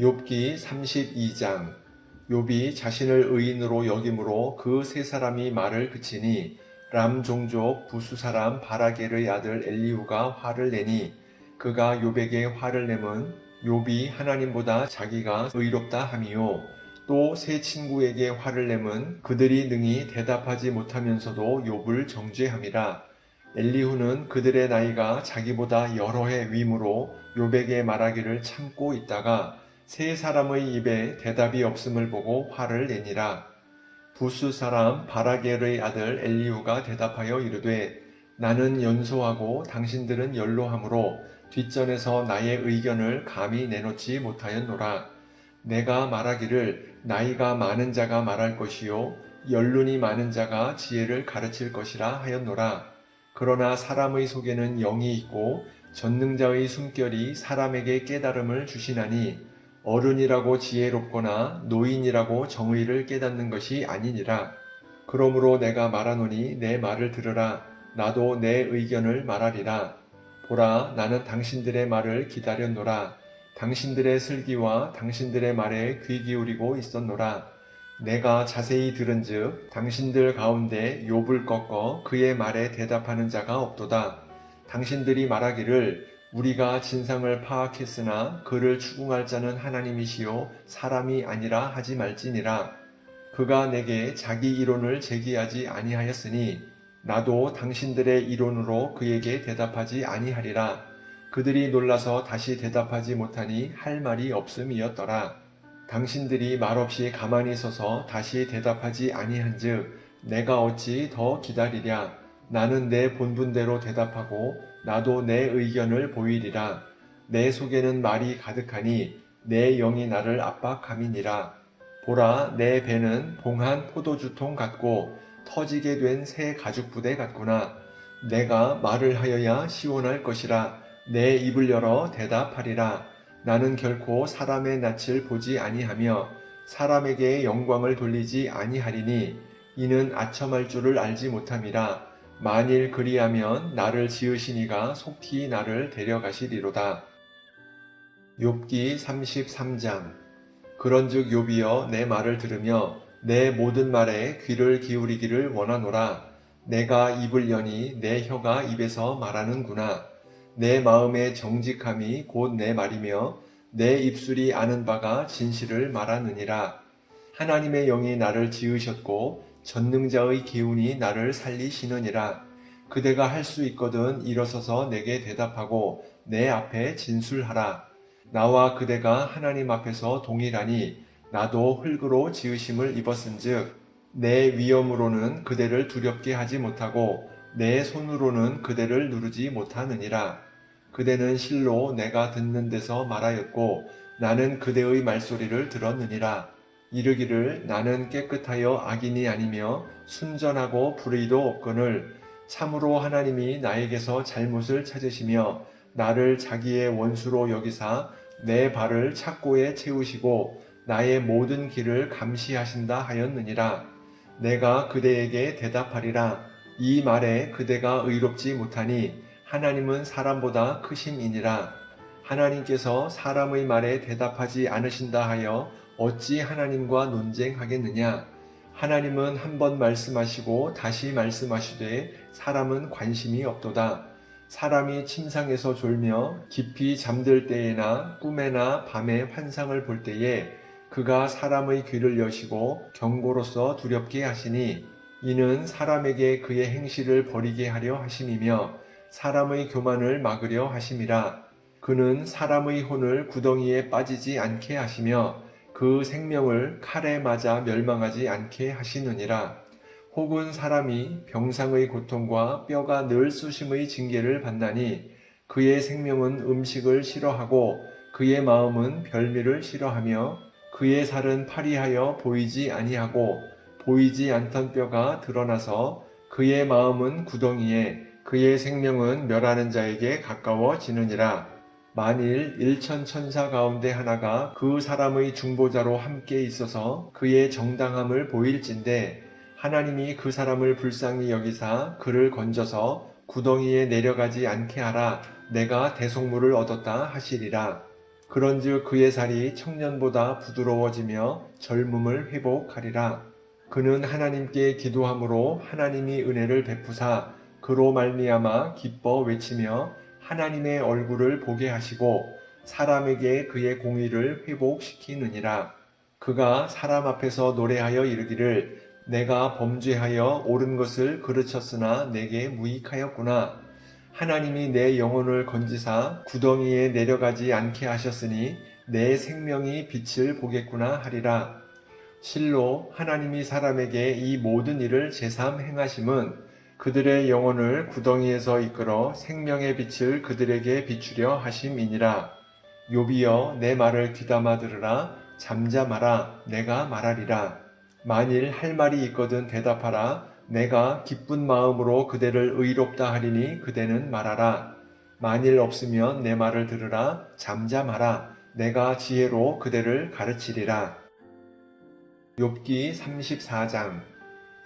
욥기 32장. 욥이 자신을 의인으로 여김으로 그 세 사람이 말을 그치니 람 종족 부수 사람 바라겔의 아들 엘리후가 화를 내니 그가 욥에게 화를 내면 욥이 하나님보다 자기가 의롭다 함이요. 또 세 친구에게 화를 내면 그들이 능히 대답하지 못하면서도 욥을 정죄함이라. 엘리후는 그들의 나이가 자기보다 여러 해 위므로 욥에게 말하기를 참고 있다가 세 사람의 입에 대답이 없음을 보고 화를 내니라. 부수 사람 바라겔의 아들 엘리후가 대답하여 이르되 나는 연소하고 당신들은 연로함으로 뒷전에서 나의 의견을 감히 내놓지 못하였노라. 내가 말하기를 나이가 많은 자가 말할 것이요 연륜이 많은 자가 지혜를 가르칠 것이라 하였노라. 그러나 사람의 속에는 영이 있고 전능자의 숨결이 사람에게 깨달음을 주시나니 어른이라고 지혜롭거나 노인이라고 정의를 깨닫는 것이 아니니라. 그러므로 내가 말하노니 내 말을 들으라. 나도 내 의견을 말하리라. 보라, 나는 당신들의 말을 기다렸노라. 당신들의 슬기와 당신들의 말에 귀 기울이고 있었노라. 내가 자세히 들은즉 당신들 가운데 욥을 꺾어 그의 말에 대답하는 자가 없도다. 당신들이 말하기를 우리가 진상을 파악했으나 그를 추궁할 자는 하나님이시요 사람이 아니라 하지 말지니라. 그가 내게 자기 이론을 제기하지 아니하였으니 나도 당신들의 이론으로 그에게 대답하지 아니하리라. 그들이 놀라서 다시 대답하지 못하니 할 말이 없음이었더라. 당신들이 말없이 가만히 서서 다시 대답하지 아니한즉 내가 어찌 더 기다리랴. 나는 내 본분대로 대답하고 나도 내 의견을 보이리라. 내 속에는 말이 가득하니 내 영이 나를 압박함이니라. 보라, 내 배는 봉한 포도주통 같고 터지게 된 새 가죽 부대 같구나. 내가 말을 하여야 시원할 것이라. 내 입을 열어 대답하리라. 나는 결코 사람의 낯을 보지 아니하며 사람에게 영광을 돌리지 아니하리니 이는 아첨할 줄을 알지 못함이라. 만일 그리하면 나를 지으시니가 속히 나를 데려가시리로다. 욥기 33장 그런즉 욥이여 내 말을 들으며 내 모든 말에 귀를 기울이기를 원하노라. 내가 입을 여니 내 혀가 입에서 말하는구나. 내 마음의 정직함이 곧 내 말이며 내 입술이 아는 바가 진실을 말하느니라. 하나님의 영이 나를 지으셨고 전능자의 기운이 나를 살리시느니라. 그대가 할 수 있거든 일어서서 내게 대답하고 내 앞에 진술하라. 나와 그대가 하나님 앞에서 동일하니 나도 흙으로 지으심을 입었은즉 내 위엄으로는 그대를 두렵게 하지 못하고 내 손으로는 그대를 누르지 못하느니라. 그대는 실로 내가 듣는 데서 말하였고 나는 그대의 말소리를 들었느니라. 이르기를 나는 깨끗하여 악인이 아니며 순전하고 불의도 없거늘 참으로 하나님이 나에게서 잘못을 찾으시며 나를 자기의 원수로 여기사 내 발을 착고에 채우시고 나의 모든 길을 감시하신다 하였느니라. 내가 그대에게 대답하리라. 이 말에 그대가 의롭지 못하니 하나님은 사람보다 크심이니라. 하나님께서 사람의 말에 대답하지 않으신다 하여 어찌 하나님과 논쟁하겠느냐? 하나님은 한 번 말씀하시고 다시 말씀하시되 사람은 관심이 없도다. 사람이 침상에서 졸며 깊이 잠들 때에나 꿈에나 밤에 환상을 볼 때에 그가 사람의 귀를 여시고 경고로서 두렵게 하시니 이는 사람에게 그의 행실을 버리게 하려 하심이며 사람의 교만을 막으려 하심이라. 그는 사람의 혼을 구덩이에 빠지지 않게 하시며 그 생명을 칼에 맞아 멸망하지 않게 하시느니라. 혹은 사람이 병상의 고통과 뼈가 늘 쑤심의 징계를 받나니 그의 생명은 음식을 싫어하고 그의 마음은 별미를 싫어하며 그의 살은 파리하여 보이지 아니하고 보이지 않던 뼈가 드러나서 그의 마음은 구덩이에 그의 생명은 멸하는 자에게 가까워지느니라. 만일 일천 천사 가운데 하나가 그 사람의 중보자로 함께 있어서 그의 정당함을 보일진데 하나님이 그 사람을 불쌍히 여기사 그를 건져서 구덩이에 내려가지 않게 하라 내가 대속물을 얻었다 하시리라 그런즉 그의 살이 청년보다 부드러워지며 젊음을 회복하리라. 그는 하나님께 기도함으로 하나님이 은혜를 베푸사 그로 말미암아 기뻐 외치며 하나님의 얼굴을 보게 하시고 사람에게 그의 공의를 회복시키느니라. 그가 사람 앞에서 노래하여 이르기를 내가 범죄하여 옳은 것을 그르쳤으나 내게 무익하였구나. 하나님이 내 영혼을 건지사 구덩이에 내려가지 않게 하셨으니 내 생명이 빛을 보겠구나 하리라. 실로 하나님이 사람에게 이 모든 일을 제삼 행하심은 그들의 영혼을 구덩이에서 이끌어 생명의 빛을 그들에게 비추려 하심이니라. 요비여 내 말을 귀담아 들으라 잠잠하라 내가 말하리라. 만일 할 말이 있거든 대답하라 내가 기쁜 마음으로 그대를 의롭다 하리니 그대는 말하라. 만일 없으면 내 말을 들으라 잠잠하라 내가 지혜로 그대를 가르치리라. 욥기 34장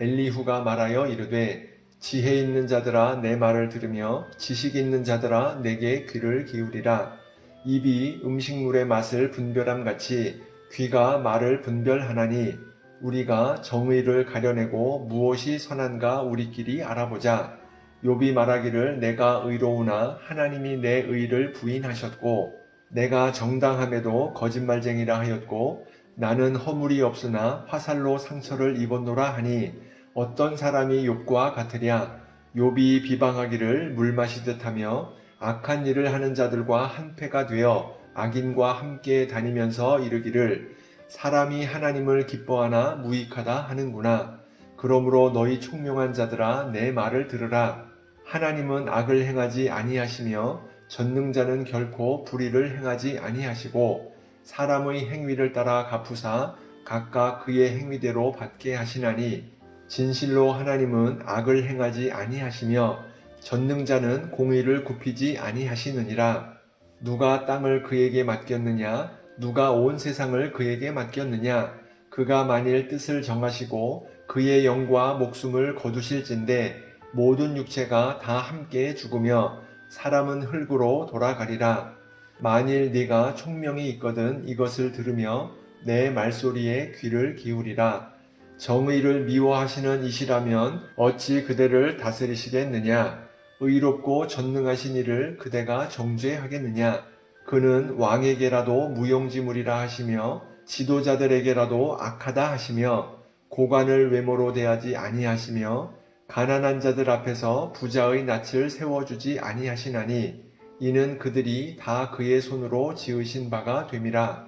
엘리후가 말하여 이르되 지혜 있는 자들아 내 말을 들으며 지식 있는 자들아 내게 귀를 기울이라. 입이 음식물의 맛을 분별함 같이 귀가 말을 분별하나니 우리가 정의를 가려내고 무엇이 선한가 우리끼리 알아보자. 욥이 말하기를 내가 의로우나 하나님이 내 의를 부인하셨고 내가 정당함에도 거짓말쟁이라 하였고 나는 허물이 없으나 화살로 상처를 입었노라 하니 어떤 사람이 욥과 같으랴. 욥이 비방하기를 물 마시듯 하며 악한 일을 하는 자들과 한패가 되어 악인과 함께 다니면서 이르기를 사람이 하나님을 기뻐하나 무익하다 하는구나. 그러므로 너희 총명한 자들아 내 말을 들으라. 하나님은 악을 행하지 아니하시며 전능자는 결코 불의를 행하지 아니하시고 사람의 행위를 따라 갚으사 각각 그의 행위대로 받게 하시나니 진실로 하나님은 악을 행하지 아니하시며 전능자는 공의를 굽히지 아니하시느니라. 누가 땅을 그에게 맡겼느냐? 누가 온 세상을 그에게 맡겼느냐? 그가 만일 뜻을 정하시고 그의 영과 목숨을 거두실진데 모든 육체가 다 함께 죽으며 사람은 흙으로 돌아가리라. 만일 네가 총명이 있거든 이것을 들으며 내 말소리에 귀를 기울이라. 정의를 미워하시는 이시라면 어찌 그대를 다스리시겠느냐? 의롭고 전능하신 이를 그대가 정죄하겠느냐? 그는 왕에게라도 무용지물이라 하시며 지도자들에게라도 악하다 하시며 고관을 외모로 대하지 아니하시며 가난한 자들 앞에서 부자의 낯을 세워주지 아니하시나니 이는 그들이 다 그의 손으로 지으신 바가 됨이라.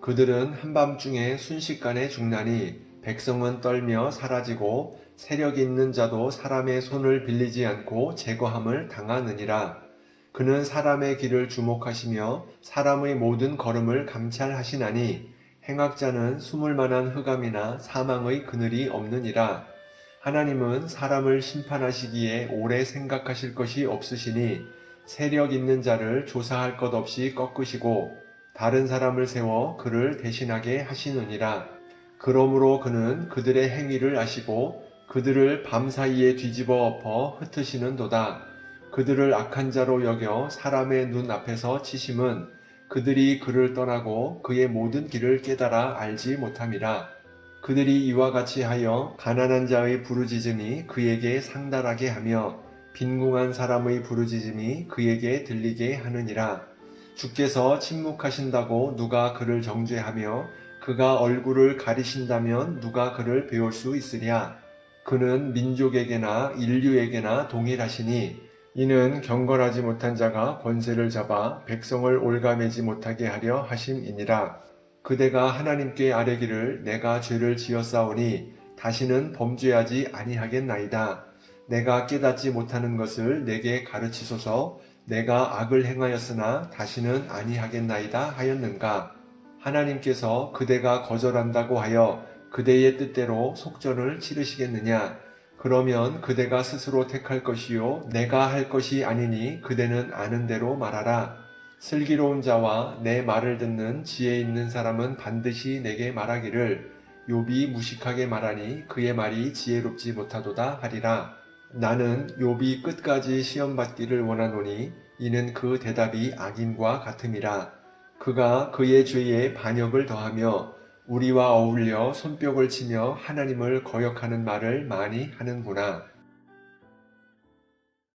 그들은 한밤중에 순식간에 죽나니 백성은 떨며 사라지고 세력 있는 자도 사람의 손을 빌리지 않고 제거함을 당하느니라. 그는 사람의 길을 주목하시며 사람의 모든 걸음을 감찰하시나니 행악자는 숨을 만한 흑암이나 사망의 그늘이 없느니라. 하나님은 사람을 심판하시기에 오래 생각하실 것이 없으시니 세력 있는 자를 조사할 것 없이 꺾으시고 다른 사람을 세워 그를 대신하게 하시느니라. 그러므로 그는 그들의 행위를 아시고 그들을 밤사이에 뒤집어 엎어 흩으시는도다. 그들을 악한 자로 여겨 사람의 눈 앞에서 치심은 그들이 그를 떠나고 그의 모든 길을 깨달아 알지 못함이라. 그들이 이와 같이 하여 가난한 자의 부르짖음이 그에게 상달하게 하며 빈궁한 사람의 부르짖음이 그에게 들리게 하느니라. 주께서 침묵하신다고 누가 그를 정죄하며 그가 얼굴을 가리신다면 누가 그를 배울 수 있으랴. 그는 민족에게나 인류에게나 동일하시니 이는 경건하지 못한 자가 권세를 잡아 백성을 올가매지 못하게 하려 하심이니라. 그대가 하나님께 아뢰기를 내가 죄를 지었사오니 다시는 범죄하지 아니하겠나이다. 내가 깨닫지 못하는 것을 내게 가르치소서 내가 악을 행하였으나 다시는 아니하겠나이다 하였는가. 하나님께서 그대가 거절한다고 하여 그대의 뜻대로 속전을 치르시겠느냐. 그러면 그대가 스스로 택할 것이요 내가 할 것이 아니니 그대는 아는 대로 말하라. 슬기로운 자와 내 말을 듣는 지혜 있는 사람은 반드시 내게 말하기를 욥이 무식하게 말하니 그의 말이 지혜롭지 못하도다 하리라. 나는 욥이 끝까지 시험 받기를 원하노니 이는 그 대답이 악인과 같음이라. 그가 그의 죄에 반역을 더하며 우리와 어울려 손뼉을 치며 하나님을 거역하는 말을 많이 하는구나.